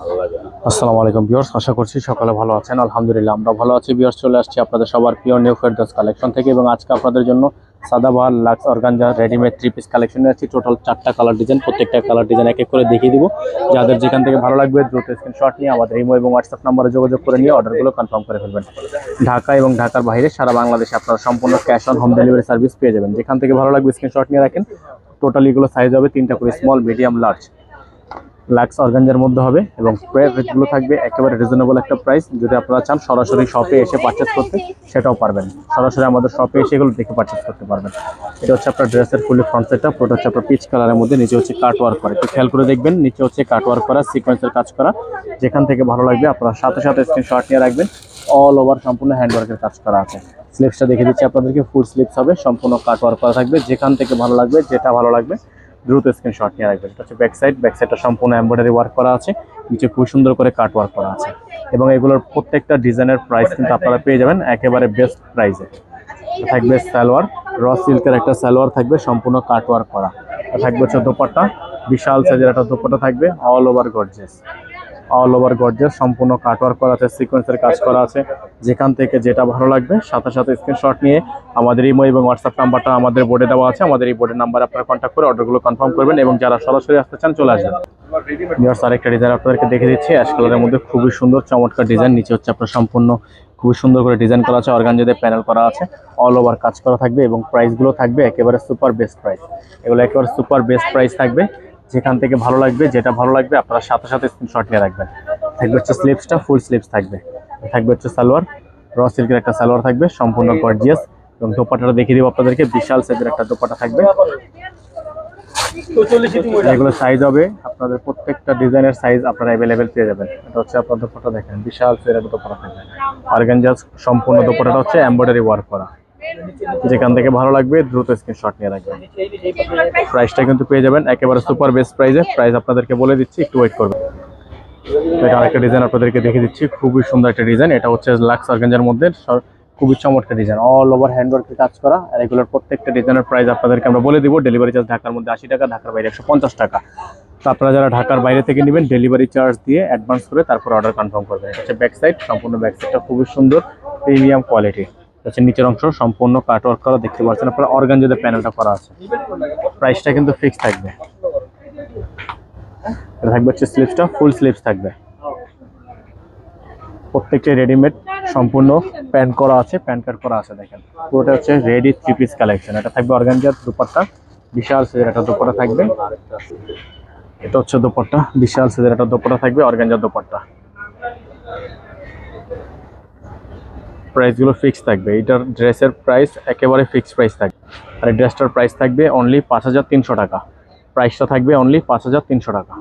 আসসালামু আলাইকুম ভিউয়ার্স, আশা করছি সকালে ভালো আছেন। আলহামদুলিল্লাহ, আমরা ভালো আছি ভিউয়ার্স, চলে আসছি আপনাদের সবার প্রিয় নিউ ফেরদোস কালেকশন থেকে এবং আজকে আপনাদের জন্য Sadabahar lux organza readymade three piece collection আসছি। টোটাল চারটা কালার ডিজাইন প্রত্যেকটা কালার ডিজাইন এক এক করে দেখিয়ে দিব। যাদের যেখান থেকে ভালো লাগবে, দ্রুত স্ক্রিনশট নিয়ে আমাদের ইমো এবং হোয়াটসঅ্যাপ নাম্বারে যোগাযোগ করে নিয়ে অর্ডারগুলো কনফার্ম করে ফেলবেন। ঢাকা এবং ঢাকার বাইরে সারা বাংলাদেশে আপনারা সম্পূর্ণ cash on home delivery service পেয়ে যাবেন। যেখান থেকে ভালো লাগবে স্ক্রিনশট নিয়ে রাখেন টোটাল এগুলো সাইজ হবে তিনটা করে স্মল মিডিয়াম লার্জ লাক্স অর্গানজার মধ্যে হবে এবং রেটগুলো থাকবে একেবারে রিজনেবল একটা প্রাইস যদি আপনারা চান সরাসরি শপে এসে পারচেস করতে সেটাও পারবেন। সরাসরি আমাদের শপে এসে এগুলো দেখে পারচেস করতে পারবেন। এটা হচ্ছে আপনার ড্রেসের ফুলি ফ্রন্ট সেটটা পুরোটা হচ্ছে আপনার পিচ কালারের মধ্যে নিচে হচ্ছে কাট ওয়ার্ক করা। একটু খেয়াল করে দেখবেন নিচে হচ্ছে কাট ওয়ার্ক করা সিকোয়েন্সের কাজ করা। যেখান থেকে ভালো লাগবে আপনারা সাথে সাথে স্ক্রিনশট নিয়ে রাখবেন। অল ওভার সম্পূর্ণ হ্যান্ডওয়ার্কের কাজ করা আছে। স্লিপসটা দেখে দিচ্ছি আপনাদেরকে ফুল স্লিপস হবে সম্পূর্ণ কাট ওয়ার্ক করা থাকবে। যেখান থেকে ভালো লাগবে যেটা ভালো লাগবে দ্রুত স্ক্রিনশট নিয়ে রাখবেন। এটা হচ্ছে ব্যাক সাইড ব্যাক সাইডটা সম্পূর্ণ এমব্রয়ডারি ওয়ার্ক করা আছে, নিচে খুব সুন্দর করে কাট ওয়ার্ক করা আছে। এবং এগুলোর প্রত্যেকটা ডিজাইনের প্রাইস কিন্তু আপনারা পেয়ে যাবেন, একেবারে বেস্ট প্রাইসে থাকবে সালোয়ার র সিল্কের একটা সালোয়ার থাকবে, সম্পূর্ণ কাট ওয়ার্ক করা। থাকবে হচ্ছে দোপাট্টা, বিশাল সাইজের একটা দোপাট্টা থাকবে all over gorgeous all over gorgeous সম্পূর্ণ কাটওয়ার্ক করা আছে সিকোয়েন্সের কাজ করা আছে। যেখান থেকে যেটা ভালো লাগবে, সাথে সাথে স্ক্রিনশট নিয়ে আমাদের ইমো এবং হোয়াটসঅ্যাপ নাম্বারটা আমাদের বোর্ডে দেওয়া আছে। আমাদের এই বোর্ডের নাম্বারে আপনারা কন্ট্যাক্ট করে অর্ডারগুলো কনফার্ম করবেন এবং যারা সরাসরি আসতে চান চলে আসবেন। আরেকটা ডিজাইন আপনাদেরকে দেখে দিচ্ছি। অ্যাশ কালারের মধ্যে খুবই সুন্দর, চমৎকার ডিজাইন নিচে হচ্ছে আপনার সম্পূর্ণ খুবই সুন্দর করে ডিজাইন করা আছে। অর্গানজাদের প্যানেল করা আছে। অল ওভার কাজ করা থাকবে এবং প্রাইসগুলো থাকবে একেবারে সুপার বেস্ট প্রাইস এগুলো একেবারে সুপার বেস্ট প্রাইস থাকবে। যেখান থেকে ভালো লাগবে, যেটা ভালো লাগবে, আপনারা সাথে সাথে স্ক্রিনশট নিয়ে রাখবেন। থাকবে হচ্ছে স্লিপসটা ফুল স্লিপস থাকবে। থাকবে হচ্ছে সালোয়ার র সিল্কের একটা সালোয়ার থাকবে, সম্পূর্ণ গর্জিয়াস এবং দোপাটাটা দেখিয়ে দিব আপনাদেরকে, বিশাল সাইজের একটা দোপাটা থাকবে। এগুলো সাইজ হবে, আপনাদের প্রত্যেকটা ডিজাইনের সাইজ আপনারা অ্যাভেলেবেল পেয়ে যাবেন। এটা হচ্ছে আপনার দোপাটা দেখেন, বিশাল সাইজের দোপাটা থাকবে। অর্গানজাস সম্পূর্ণ দোপাটাটা হচ্ছে এমব্রয়ডারি ওয়ার্ক করা। যেখান থেকে ভালো লাগবে, দ্রুত স্ক্রিনশট নিয়ে রাখবেন। প্রাইসটা কিন্তু পেয়ে যাবেন, একেবারে সুপার বেস্ট প্রাইসে প্রাইস আপনাদেরকে বলে দিচ্ছি, একটু ওয়েট করবেন। এটা আরেকটা ডিজাইন আপনাদেরকে দেখে দিচ্ছি, খুবই সুন্দর একটা ডিজাইন এটা হচ্ছে লাক্স অর্গেঞ্জার মধ্যে খুবই চমৎকার ডিজাইন অল ওভার হ্যান্ডওয়ার্কের কাজ করা, আর এগুলোর প্রত্যেকটা ডিজাইনের প্রাইস আপনাদেরকে আমরা বলে দিব। ডেলিভারি চার্জ ঢাকার মধ্যে আশি টাকা, ঢাকার বাইরে একশো পঞ্চাশ টাকা। তো আপনারা যারা ঢাকার বাইরে থেকে নেবেন ডেলিভারি চার্জ দিয়ে অ্যাডভান্স করে তারপর অর্ডার কনফার্ম করবেন। এটা হচ্ছে ব্যাক সাইড সম্পূর্ণ ব্যাক সাইডটা খুবই সুন্দর প্রিমিয়াম কোয়ালিটি হচ্ছে নিচের অংশ সম্পূর্ণ কাট ওয়ার্ক করা, দেখতে পাচ্ছেন আপনারা অর্গানজাদের প্যানেলটা করা আছে। প্রাইসটা কিন্তু ফিক্স থাকবে। থাকবে হচ্ছে স্লিপসটা ফুল স্লিপস থাকবে। প্রত্যেকটা রেডিমেড সম্পূর্ণ প্যান্ট করা আছে প্যান্ট কাট করা আছে, দেখেন। পুরোটা হচ্ছে রেডি থ্রি পিস কালেকশন এটা থাকবে অর্গানজার দুপাট্টা, বিশাল সাইজের একটা দুপাট্টা থাকবে। এটা হচ্ছে দুপাট্টা, বিশাল সাইজের একটা দুপাট্টা থাকবে, অর্গানজার দুপাট্টা। প্রাইসগুলো ফিক্স থাকবে। এটার ড্রেসের প্রাইস একেবারে ফিক্সড প্রাইস থাকবে। আর ড্রেসটার প্রাইস থাকবে অনলি পাঁচ হাজার তিনশো টাকা। প্রাইসটা থাকবে অনলি পাঁচ হাজার তিনশো টাকা।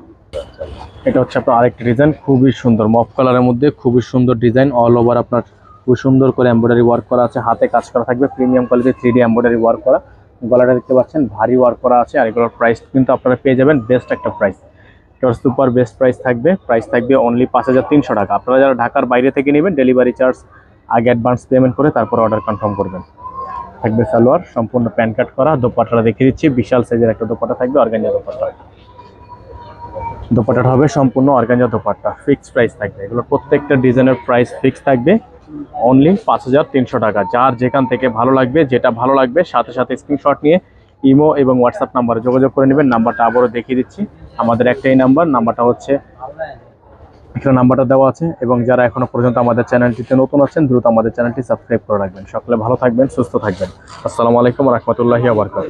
এটা হচ্ছে আপনার আরেকটি ডিজাইন খুবই সুন্দর। মফ কালারের মধ্যে খুবই সুন্দর ডিজাইন অল ওভার আপনার খুব সুন্দর করে এমব্রয়ডারি ওয়ার্ক করা আছে। হাতে কাজ করা থাকবে প্রিমিয়াম কোয়ালিটির থ্রি ডি এমব্রয়ডারি ওয়ার্ক করা। গলাটা দেখতে পাচ্ছেন, ভারী ওয়ার্ক করা আছে। আর এগুলোর প্রাইস কিন্তু আপনারা পেয়ে যাবেন বেস্ট একটা প্রাইস এটার সুপার বেস্ট প্রাইস থাকবে। প্রাইস থাকবে অনলি পাঁচ হাজার তিনশো টাকা। আপনারা যারা ঢাকার বাইরে থেকে নেবেন ডেলিভারি চার্জ আগে অ্যাডভান্স পেমেন্ট করে তারপর অর্ডার কনফার্ম করবেন। থাকবে সালোয়ার, সম্পূর্ণ প্যান কাট করা, দোপাট্টাটা দেখিয়ে দিচ্ছি, বিশাল সাইজের একটা দোপাটা থাকবে, অর্গানজা দোপাট্টা। দোপাট্টাটা হবে সম্পূর্ণ অর্গানজা দোপাট্টা ফিক্সড প্রাইস থাকবে। এগুলোর প্রত্যেকটা ডিজাইনের প্রাইস ফিক্স থাকবে অনলি পাঁচ হাজার তিনশো টাকা। যার যেখান থেকে ভালো লাগবে, যেটা ভালো লাগবে, সাথে সাথে স্ক্রিনশট নিয়ে ইমো এবং হোয়াটসঅ্যাপ নাম্বারে যোগাযোগ করে নেবেন। নাম্বারটা আবারও দেখিয়ে দিচ্ছি। আমাদের একটাই নাম্বার নাম্বারটা হচ্ছে এখানে নাম্বারটা দেওয়া আছে এবং যারা এখনও পর্যন্ত আমাদের চ্যানেলটিতে নতুন আছেন, দ্রুত আমাদের চ্যানেলটি সাবস্ক্রাইব করে রাখবেন। সকলে ভালো থাকবেন, সুস্থ থাকবেন। আসসালামু আলাইকুম রহমতুল্লাহি আবরকাত